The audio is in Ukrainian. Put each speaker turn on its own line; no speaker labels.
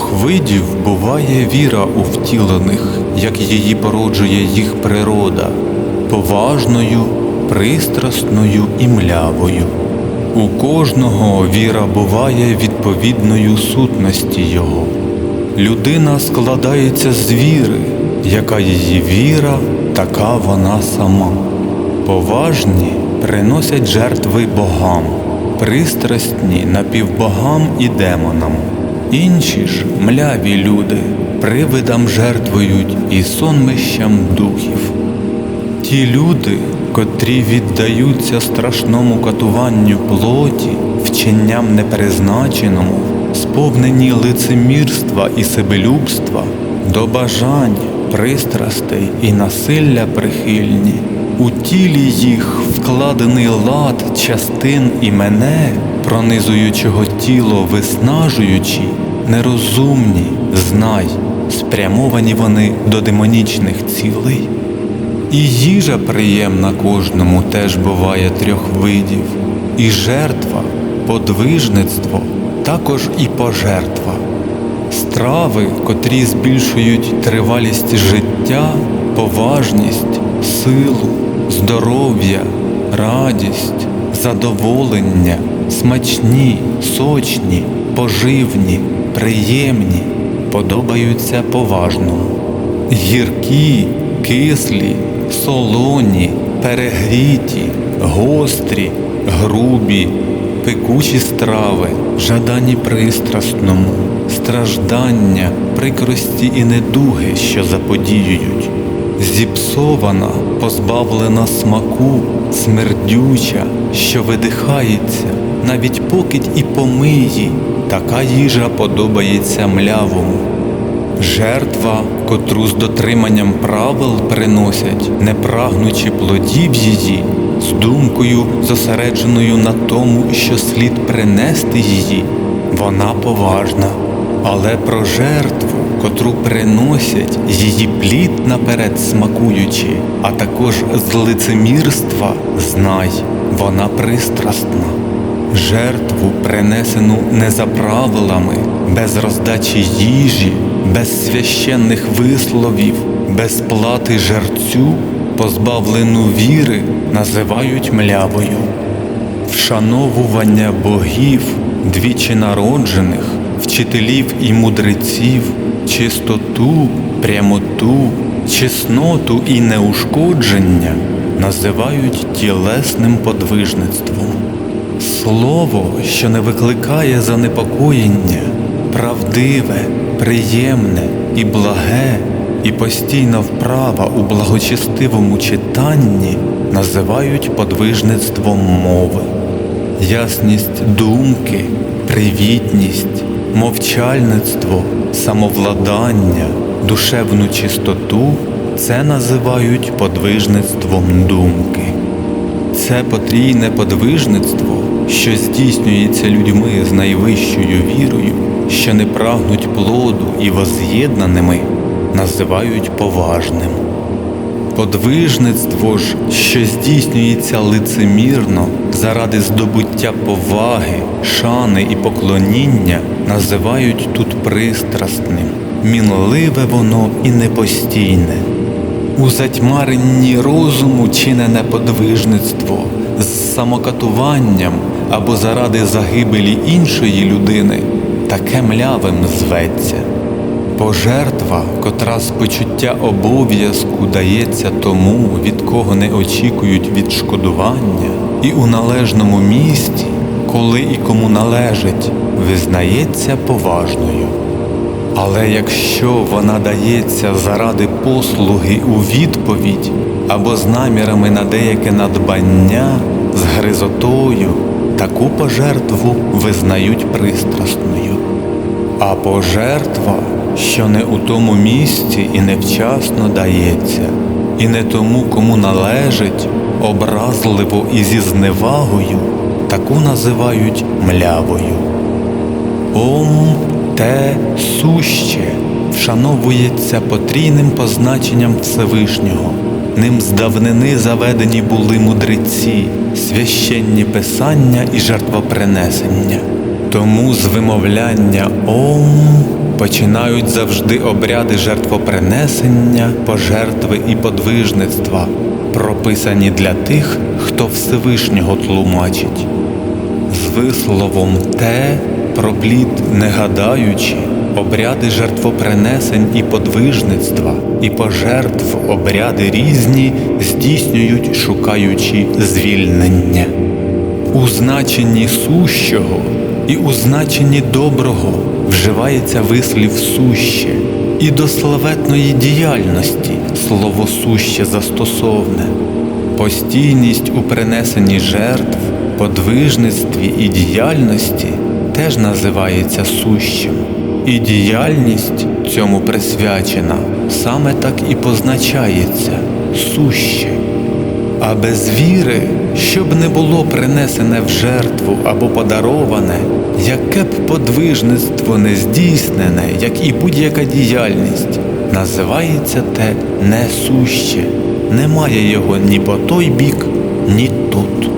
Трьох видів буває віра у втілених, як її породжує їх природа, поважною, пристрасною і млявою. У кожного віра буває відповідною сутності його. Людина складається з віри, яка її віра, така вона сама. Поважні приносять жертви богам, пристрасні напівбогам і демонам. Інші ж мляві люди привидам жертвують і сонмищам духів. Ті люди, котрі віддаються страшному катуванню плоті, вченням непризначеному, сповнені лицемірства і себелюбства, до бажань, пристрастей і насилля прихильні, у тілі їх вкладений лад частин і мене, пронизуючого тіло виснажуючи, нерозумні, знай, спрямовані вони до демонічних цілей. І їжа приємна кожному теж буває трьох видів, і жертва, подвижництво, також і пожертва, страви, котрі збільшують тривалість життя, поважність, силу, здоров'я, радість, задоволення, смачні, сочні, поживні, приємні, подобаються поважному, гіркі, кислі, солоні, перегріті, гострі, грубі, пекучі страви, жадані пристрасному, страждання, прикрості і недуги, що заподіюють, зіпсована, позбавлена смаку, смердюча, що видихається, навіть покидь і помиї, така їжа подобається млявому. Жертва, котру з дотриманням правил приносять, не прагнучи плодів її, з думкою зосередженою на тому, що слід принести її, вона поважна. Але про жертву, котру приносять її плід наперед смакуючи, а також з лицемірства, знай, вона пристрасна. Жертву, принесену не за правилами, без роздачі їжі, без священних висловів, без плати жерцю, позбавлену віри, називають млявою. Вшановування богів, двічі народжених, вчителів і мудреців, чистоту, прямоту, чесноту і неушкодження називають тілесним подвижництвом. Слово, що не викликає занепокоєння, правдиве, приємне і благе, і постійна вправа у благочестивому читанні називають подвижництвом мови. Ясність думки, привітність, мовчальництво, самовладання, душевну чистоту це називають подвижництвом думки. Це потрійне подвижництво, що здійснюється людьми з найвищою вірою, що не прагнуть плоду і воз'єднаними, називають поважним. Подвижництво ж, що здійснюється лицемірно заради здобуття поваги, шани і поклоніння, називають тут пристрасним, мінливе воно і непостійне. У затьмаренні розуму чинене подвижництво з самокатуванням або заради загибелі іншої людини таке млявим зветься. Пожертва, котра з почуття обов'язку дається тому, від кого не очікують відшкодування, і у належному місці, коли і кому належить, визнається поважною. Але якщо вона дається заради послуги у відповідь або з намірами на деяке надбання, з гризотою, таку пожертву визнають пристрасною. А пожертва, що не у тому місці і невчасно дається, і не тому, кому належить, образливо і зі зневагою, таку називають млявою. Ом те суще вшановується потрійним позначенням Всевишнього. Ним з давнини заведені були мудреці, священні писання і жертвопринесення. Тому з вимовляння Ом починають завжди обряди жертвопринесення, пожертви і подвижництва, прописані для тих, хто Всевишнього тлумачить. З висловом те про плід не гадаючи, обряди жертвопринесень і подвижництва, і пожертв обряди різні здійснюють, шукаючи звільнення. У значенні сущого і у значенні доброго вживається вислів суще, і до славетної діяльності слово суще застосовне. Постійність у принесенні жертв, подвижництві і діяльності теж називається сущим, і діяльність цьому присвячена саме так і позначається суще. А без віри, щоб не було принесене в жертву або подароване, яке б подвижництво не здійснене, як і будь-яка діяльність, називається те несуще, немає його ні по той бік, ні тут.